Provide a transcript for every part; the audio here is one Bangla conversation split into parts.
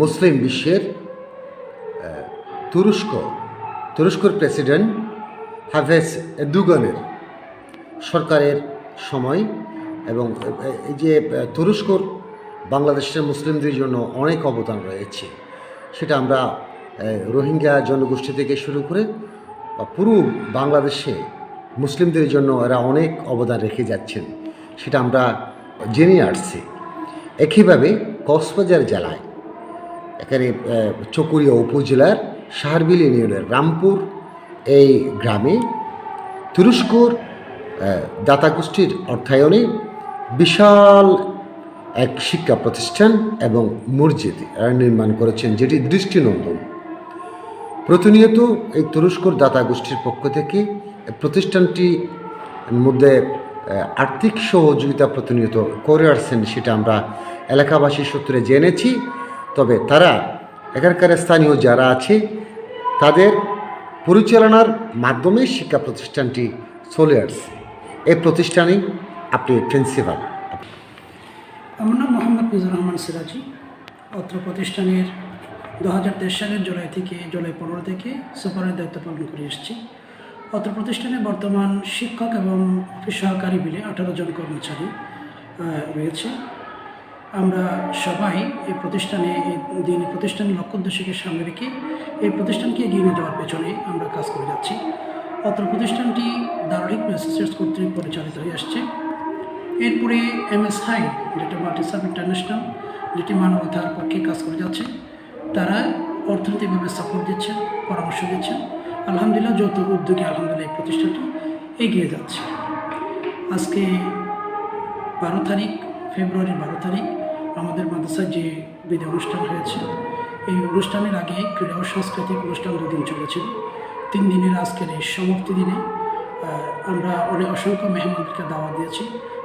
মুসলিম বিশ্বের তুরস্ক, তুরস্কর প্রেসিডেন্ট হাফেজ দুগনের সরকারের সময় এবং এই যে তুরস্কর বাংলাদেশের মুসলিমদের জন্য অনেক অবদান রয়েছে। সেটা আমরা রোহিঙ্গা জনগোষ্ঠী থেকে শুরু করে পুরো বাংলাদেশে মুসলিমদের জন্য এরা অনেক অবদান রেখে যাচ্ছেন, সেটা আমরা জেনে আসছি। একইভাবে কক্সবাজার জেলায় এখানে চকুরিয়া উপজেলার সাহারবিল ইউনিয়নের রামপুর এই গ্রামে তুরস্কর দাতা গোষ্ঠীর অর্থায়নে বিশাল এক শিক্ষা প্রতিষ্ঠান এবং মসজিদ নির্মাণ করেছেন, যেটি দৃষ্টিনন্দন। প্রতিনিয়ত এই তুরস্কর দাতা গোষ্ঠীর পক্ষ থেকে এই প্রতিষ্ঠানটির মধ্যে আর্থিক সহযোগিতা প্রতিনিয়ত করে আসছেন, সেটা আমরা এলাকাবাসীর সূত্রে জেনেছি। তবে তারা এখানকার স্থানীয় যারা আছে, তাদের পরিচালনার মাধ্যমে শিক্ষা প্রতিষ্ঠানটি চলে আসছে। এই প্রতিষ্ঠানে আপনি প্রিন্সিপাল। আমার নাম মোহাম্মদ মিজানুর রহমান সিরাজি। অত্র প্রতিষ্ঠানের দু হাজার তেইশ সালের জুলাই থেকে, জুলাই পনেরো থেকে সুপারের দায়িত্ব পালন করে এসেছি। অত্র প্রতিষ্ঠানে বর্তমান শিক্ষক এবং অফিস সহকারী মিলে আঠারো জন কর্মচারী রয়েছে। আমরা সবাই এই প্রতিষ্ঠানে এই দিন প্রতিষ্ঠানের লক্ষ্য উদ্দেশ্যকে সামনে রেখে এই প্রতিষ্ঠানকে এগিয়ে নিয়ে যাওয়ার পেছনে আমরা কাজ করে যাচ্ছি। অত্র প্রতিষ্ঠানটি দারুলিক মেসেজ কর্তৃক পরিচালিত হয়ে আসছে। এরপরে এম এস হাই, যেটা মাল্টিসাব ইন্টারন্যাশনাল, যেটি মানবতার পক্ষে কাজ করে যাচ্ছে, তারা অর্থনৈতিকভাবে সাপোর্ট দিচ্ছেন, পরামর্শ দিচ্ছেন। আলহামদুলিল্লাহ, যৌথ উদ্যোগে আলহামদুলিল্লাহ এই প্রতিষ্ঠানটি এগিয়ে যাচ্ছে। আজকে বারো তারিখ ফেব্রুয়ারি বারো তারিখ মাদ্রাসায় যে বিদায় অনুষ্ঠান হয়েছে, এই অনুষ্ঠানের আগে ক্রীড়া ও সাংস্কৃতিক অনুষ্ঠান দুদিন চলেছিল। তিন দিনের আজকের এই সমাপ্তি দিনে আমরা অনেক অসংখ্য মেহমানকে দাওয়া দিয়েছি।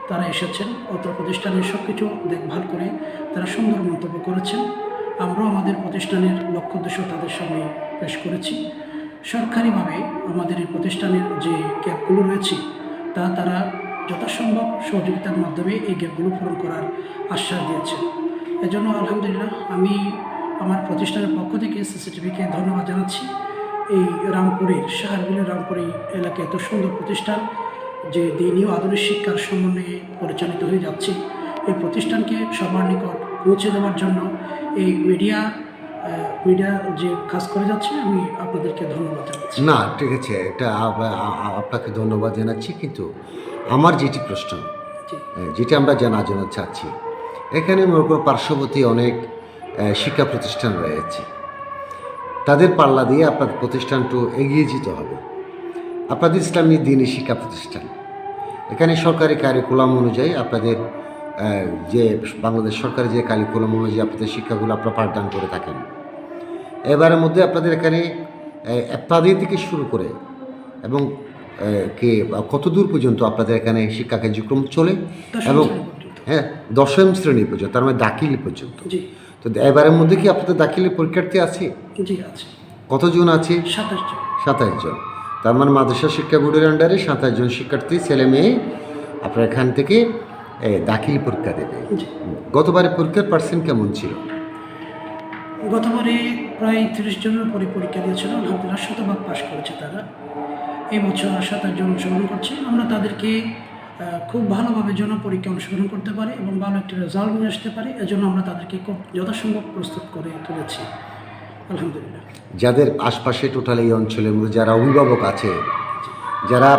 তারা এসেছেন অত প্রতিষ্ঠানের সব কিছু দেখভাল করে তারা সুন্দর মন্তব্য করেছেন। আমরাও আমাদের প্রতিষ্ঠানের লক্ষ্য উদ্দেশ্য তাদের সামনে পেশ করেছি। সরকারিভাবে আমাদের এই প্রতিষ্ঠানের যে গ্যাপগুলো রয়েছে, তা তারা যথাসম্ভব সহযোগিতার মাধ্যমে এই গ্যাপগুলো পূরণ করার আশ্বাস দিয়েছেন। এজন্য আলহামদুলিল্লাহ আমি আমার প্রতিষ্ঠানের পক্ষ থেকে সিসিটিভিকে ধন্যবাদ জানাচ্ছি। এই রামপুরের শাহরগুলের রামপুর এই এলাকায় এত সুন্দর প্রতিষ্ঠান যে দিনীয় আধুনিক শিক্ষার সমন্বয়ে পরিচালিত হয়ে যাচ্ছে। এই প্রতিষ্ঠানকে সবার নিকট পৌঁছে দেওয়ার জন্য এই মিডিয়া মিডিয়া যে কাজ করে যাচ্ছে আমি আপনাদেরকে ধন্যবাদ জানাচ্ছি। না ঠিক আছে এটা আপনাকে ধন্যবাদ জানাচ্ছি কিন্তু আমার যেটি প্রশ্ন যেটি আমরা জানা জানা চাচ্ছি এখানে মনে করো পার্শ্ববর্তী অনেক শিক্ষা প্রতিষ্ঠান রয়েছে। তাদের পাল্লা দিয়ে আপনার প্রতিষ্ঠানটা এগিয়ে যেতে হবে। আপনাদের ইসলামী দিনী শিক্ষা প্রতিষ্ঠান। এখানে সরকারি কারিকুলাম অনুযায়ী আপনাদের যে বাংলাদেশ সরকারি যে কারিকুলাম অনুযায়ী আপনাদের শিক্ষাগুলো আপনারা পাঠদান করে থাকেন। এবারের মধ্যে আপনাদের এখানে এফতাদি থেকে শুরু করে এবং কে কত দূর পর্যন্ত আপনাদের এখানে শিক্ষা কার্যক্রম চলে এবং। হ্যাঁ দশম শ্রেণি পর্যন্ত তার মানে দাখিল পর্যন্ত। জি। তো এবারের মধ্যে কি আপনাদের দাখিলের পরীক্ষার্থী আছে? জি আছে। কতজন আছে? সাতাশ জন। সাতাশ জন। তার মানে মাদ্রাসা শিক্ষা বোর্ডের আন্ডারে সাতাশ জন শিক্ষার্থী ছেলে মেয়ে আপনার এখান থেকে দাখিল পরীক্ষা দেবে। গতবারের পরীক্ষার পার্সেন্ট কেমন ছিল? গতবারে প্রায় তিরিশ জনের উপরে পরীক্ষা দিয়েছিল আলহামদুলিল্লাহ শতভাগ পাশ করেছে তারা। এই বছর সাতাশ জন অংশগ্রহণ করছে। আমরা তাদেরকে খুব ভালোভাবে যেন পরীক্ষা অংশগ্রহণ করতে পারে এবং ভালো একটি রেজাল্ট নিয়ে আসতে পারে। এজন্য আমরা তাদেরকে খুব যথাসম্ভব প্রস্তুত করে তুলেছি। আলহামদুলিল্লাহ। যাদের আশপাশে টোটাল এই অঞ্চলের মধ্যে যারা অভিভাবক আছে যারা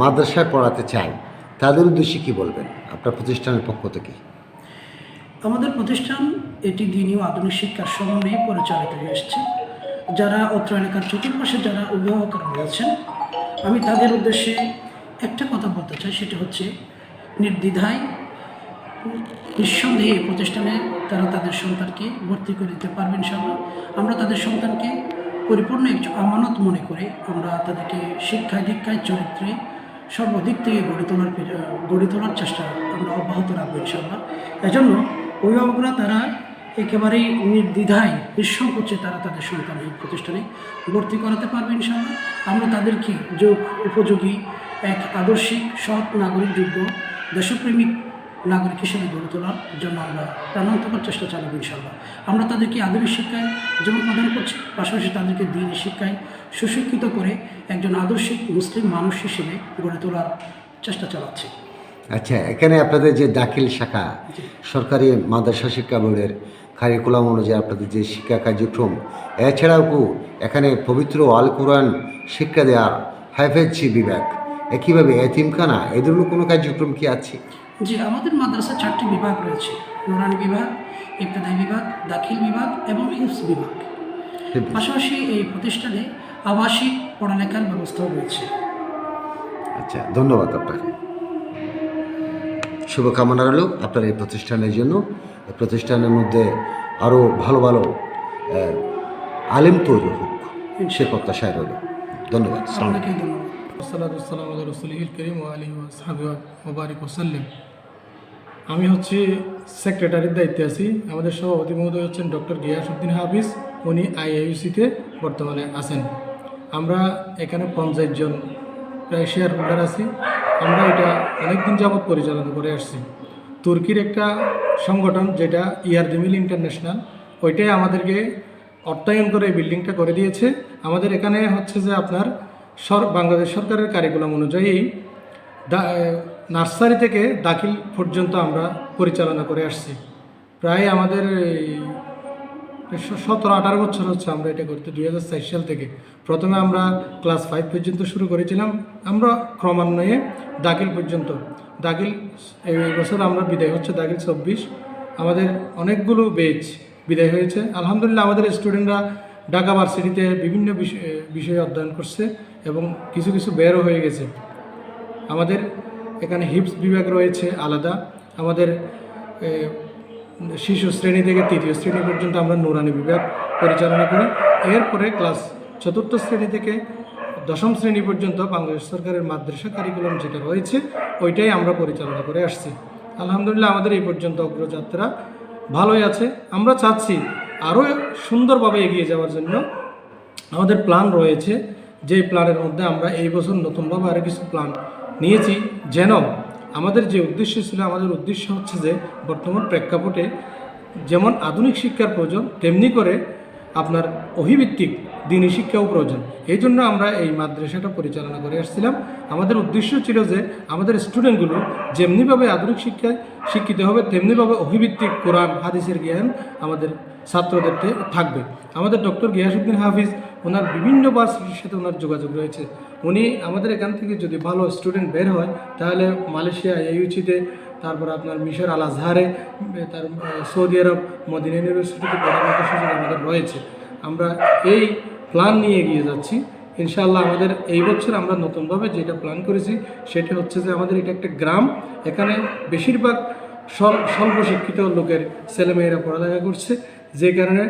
মাদ্রাসায় পড়াতে চায় তাদের উদ্দেশ্যে কী বলবেন? আপনার প্রতিষ্ঠানের পক্ষ থেকে। আমাদের প্রতিষ্ঠান এটি দিনীয় আধুনিক শিক্ষার সমন্বয়ে পরিচালিত হয়ে এসছে যারা অত্র এলাকার চতুর্পাশে যারা অভিভাবকরা রয়েছেন আমি তাদের উদ্দেশ্যে একটা কথা বলতে চাই, সেটা হচ্ছে নির্দ্বিধায় নিঃসন্দেহে প্রতিষ্ঠানে তারা তাদের সন্তানকে ভর্তি করে দিতে পারবেন ইনশাআল্লাহ। আমরা তাদের সন্তানকে পরিপূর্ণ একটু আমানত মনে করে আমরা তাদেরকে শিক্ষায়, দীক্ষায়, চরিত্রে সর্বদিক থেকে গড়ে তোলার গড়ে তোলার চেষ্টা আমরা অব্যাহত রাখব ইনশাআল্লাহ। এজন্য অভিভাবকরা তারা একেবারেই নির্দ্বিধায়, নিঃসংকোচে তারা তাদের সন্তান এই প্রতিষ্ঠানে ভর্তি করাতে পারবে ইনশাআল্লাহ। আমরা তাদেরকে যোগ, উপযোগী এক আদর্শিক সৎ নাগরিক যোগ্য দেশপ্রেমিক নাগরিক হিসেবে গড়ে তোলার জন্য আমরা প্রাণান্তকর চেষ্টা চালাবো ইনশাল্লাহ আমরা তাদেরকে আধুনিক শিক্ষায় যেমন প্রদান করছি পাশাপাশি তাদেরকে দিনই শিক্ষায় সুশিক্ষিত করে একজন আদর্শিক মুসলিম মানুষ হিসেবে গড়ে তোলার চেষ্টা চালাচ্ছি। আচ্ছা এখানে আপনাদের যে দাখিল শাখা সরকারি মাদ্রাসা শিক্ষা বোর্ডের কারিকুলাম অনুযায়ী আপনাদের যে শিক্ষা কার্যক্রম এছাড়াও এখানে পবিত্র আল কোরআন শিক্ষা দেওয়ার হাইফেজি বিভাগ। একইভাবে এতিমখানা এ ধরনের কোনো কার্যক্রম কি আছে? জি আমাদের মাদ্রাসা চারটি বিভাগ রয়েছে। নুরানি বিভাগ ইবতদায়ী বিভাগ দাখিল বিভাগ এবং হিফস বিভাগ। পাশাপাশি এই প্রতিষ্ঠানে আবাসিক পড়ালেখার ব্যবস্থাও রয়েছে। আচ্ছা ধন্যবাদ আপনাকে। শুভকামনা রইল আপনার এই প্রতিষ্ঠানের জন্য। এই প্রতিষ্ঠানের মধ্যে আরও ভালো ভালো আলেম তৈরি হোক সে প্রত্যাশায় রইল। ধন্যবাদ। ধন্যবাদ। ওবারিক ওসাল্লিম আমি হচ্ছে সেক্রেটারির দায়িত্বে আছি। আমাদের সভাপতি মহোদয় হচ্ছেন ডক্টর গিয়াসুদ্দিন হাফিজ। উনি আইআইউসিতে বর্তমানে আছেন। আমরা এখানে পঞ্চাশ জন প্রায় শেয়ার হোল্ডার আছি। আমরা এটা অনেকদিন যাবৎ পরিচালনা করে আসছি। তুর্কির একটা সংগঠন যেটা ইয়ারদিমিল ইন্টারন্যাশনাল, ওইটাই আমাদেরকে অর্থায়ন করে এই বিল্ডিংটা করে দিয়েছে। আমাদের এখানে হচ্ছে যে আপনার সর বাংলাদেশ সরকারের কারিকুলাম অনুযায়ী নার্সারি থেকে দাখিল পর্যন্ত আমরা পরিচালনা করে আসছি। প্রায় আমাদের সতেরো, আঠারো বছর হচ্ছে আমরা এটা করতে, দুই হাজার চার সাল থেকে। প্রথমে আমরা ক্লাস ফাইভ পর্যন্ত শুরু করেছিলাম। আমরা ক্রমান্বয়ে দাখিল পর্যন্ত, দাখিল এই বছর আমরা বিদায় হচ্ছে দাখিল চব্বিশ। আমাদের অনেকগুলো বেচ বিদায় হয়েছে। আলহামদুলিল্লাহ আমাদের স্টুডেন্টরা ঢাকা ভার্সিটিতে বিভিন্ন বিষয়ে অধ্যয়ন করছে। এবং কিছু কিছু বেরও হয়ে গেছে। আমাদের এখানে হিপস বিভাগ রয়েছে আলাদা। আমাদের শিশু শ্রেণি থেকে তৃতীয় শ্রেণি পর্যন্ত আমরা নুরানি বিভাগ পরিচালনা করি। এরপরে ক্লাস চতুর্থ শ্রেণি থেকে দশম শ্রেণি পর্যন্ত বাংলাদেশ সরকারের মাদ্রাসা কারিকুলাম যেটা রয়েছে, ওইটাই আমরা পরিচালনা করে আসছি। আলহামদুলিল্লাহ আমাদের এই পর্যন্ত অগ্রযাত্রা ভালোই আছে। আমরা চাচ্ছি আরও সুন্দরভাবে এগিয়ে যাওয়ার জন্য। আমাদের প্ল্যান রয়েছে যে প্ল্যানের মধ্যে আমরা এই বছর নতুনভাবে আরও কিছু প্ল্যান নিয়েছি। যেন আমাদের যে উদ্দেশ্য ছিল, আমাদের উদ্দেশ্য হচ্ছে যে বর্তমান প্রেক্ষাপটে যেমন আধুনিক শিক্ষার প্রয়োজন, তেমনি করে আপনার অভিভিত্তিক দিনী শিক্ষাও প্রয়োজন। এই জন্য আমরা এই মাদ্রাসাটা পরিচালনা করে আসছিলাম। আমাদের উদ্দেশ্য ছিল যে আমাদের স্টুডেন্টগুলো যেমনিভাবে আধুনিক শিক্ষায় শিক্ষিত হবে, তেমনিভাবে অভিভিত্তিক কোরআন, হাদিসের জ্ঞান আমাদের ছাত্রদের থাকবে। আমাদের ডক্টর গিয়াসুদ্দিন হাফিজ, ওনার বিভিন্ন ভার্সিটির সাথে ওনার যোগাযোগ রয়েছে। উনি আমাদের এখান থেকে যদি ভালো স্টুডেন্ট বের হয়, তাহলে মালয়েশিয়া এইউচিতে তারপর আপনার মিশর আল আজহারে তার সৌদি আরব, মদিন ইউনিভার্সিটিতে মতো সুযোগ আমাদের রয়েছে। আমরা এই প্ল্যান নিয়ে এগিয়ে যাচ্ছি। ইনশাআল্লাহ আমাদের এই বছর আমরা নতুনভাবে যেটা প্ল্যান করেছি, সেটা হচ্ছে যে আমাদের এটা একটা গ্রাম। এখানে বেশিরভাগ স্বল্প শিক্ষিত লোকের ছেলেমেয়েরা পড়ালেখা করছে। যে কারণে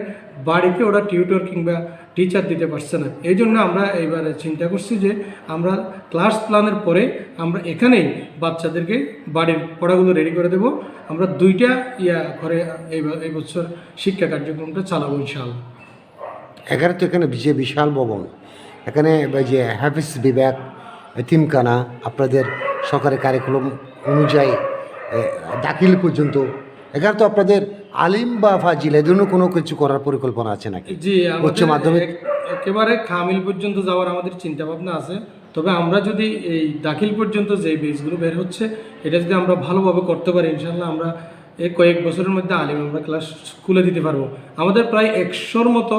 বাড়িতে ওরা টিউটর কিংবা টিচার দিতে পারছে না। এই জন্য আমরা এইবারে চিন্তা করছি যে আমরা ক্লাস প্ল্যানের পরে আমরা এখানেই বাচ্চাদেরকে বাড়ির পড়াগুলো রেডি করে দেব। আমরা দুইটা ইয়া করে এই বছর শিক্ষা কার্যক্রমটা চালাবো ইনশাআল্লাহ। এখানে তো এখানে যে বিশাল ভবন, এখানে যে হাফিজ বিভাগ, এতিমখানা, আপনাদের সরকারি কারিকুলাম অনুযায়ী দাখিল পর্যন্ত এখানে তো আপনাদের আলিম বা ফাজিল এ ধরনের কোনো কিছু করার পরিকল্পনা আছে নাকি? জি উচ্চ মাধ্যমিক? একেবারে খামিল পর্যন্ত যাওয়ার আমাদের চিন্তা ভাবনা আছে। তবে আমরা যদি এই দাখিল পর্যন্ত যে বেসগুলো বের হচ্ছে এটা যদি আমরা ভালোভাবে করতে পারি ইনশাল্লাহ আমরা এই কয়েক বছরের মধ্যে আলিম আমরা ক্লাস খুলে দিতে পারব। আমাদের প্রায় একশোর মতো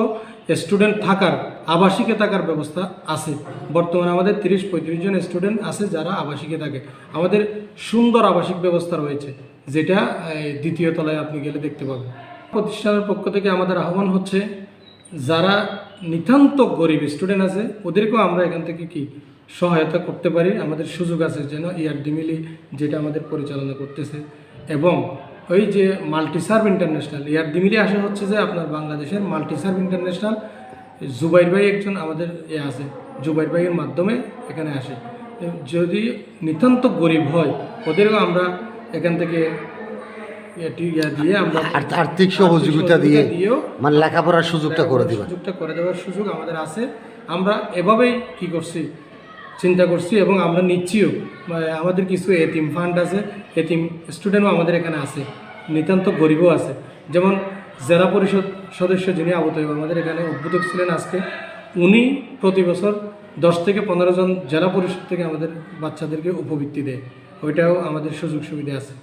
স্টুডেন্ট থাকার আবাসিকে থাকার ব্যবস্থা আছে। বর্তমানে আমাদের তিরিশ পঁয়ত্রিশ জন স্টুডেন্ট আছে যারা আবাসিকে থাকে। আমাদের সুন্দর আবাসিক ব্যবস্থা রয়েছে। যেটা দ্বিতীয় তলায় আপনি গেলে দেখতে পাবেন। প্রতিষ্ঠানের পক্ষ থেকে আমাদের আহ্বান হচ্ছে, যারা নিতান্ত গরিব স্টুডেন্ট আছে, ওদেরকেও আমরা এখান থেকে কি সহায়তা করতে পারি, আমাদের সুযোগ আছে যেন ইয়ারডি মিলি যেটা আমাদের পরিচালনা করতেছে। এবং ওই যে মাল্টিসার্ভ ইন্টারন্যাশনাল ইয়ারডি মিলি আসে হচ্ছে যে আপনার বাংলাদেশের মাল্টিসার্ভ ইন্টারন্যাশনাল, জুবাইর ভাই একজন আমাদের এ আছে, জুবাইর ভাইয়ের মাধ্যমে এখানে আসে। যদি নিতান্ত গরিব হয় ওদেরও আমরা এখান থেকে এটি দিয়ে আমরা আর- আর্থিক সহযোগিতা দিয়ে মানে লেখাপড়ার সুযোগটা করে দিবেন। সুযোগটা করে দেওয়ার সুযোগ আমাদের আছে। আমরা এভাবেই কি করছি চিন্তা করছি এবং আমরা নিচ্ছিও। আমাদের কিছু এতিম ফান্ড আছে এতিম স্টুডেন্টও আমাদের এখানে আছে। নিতান্ত গরিবও আছে। যেমন জেলা পরিষদ সদস্য যিনি আবু তৈব আমাদের এখানে উদ্বোধক ছিলেন আজকে উনি প্রতি বছর দশ থেকে পনেরো জন জেলা পরিষদ থেকে আমাদের বাচ্চাদেরকে উপবৃত্তি দেয়। ওইটাও আমাদের সুযোগ সুবিধা আছে।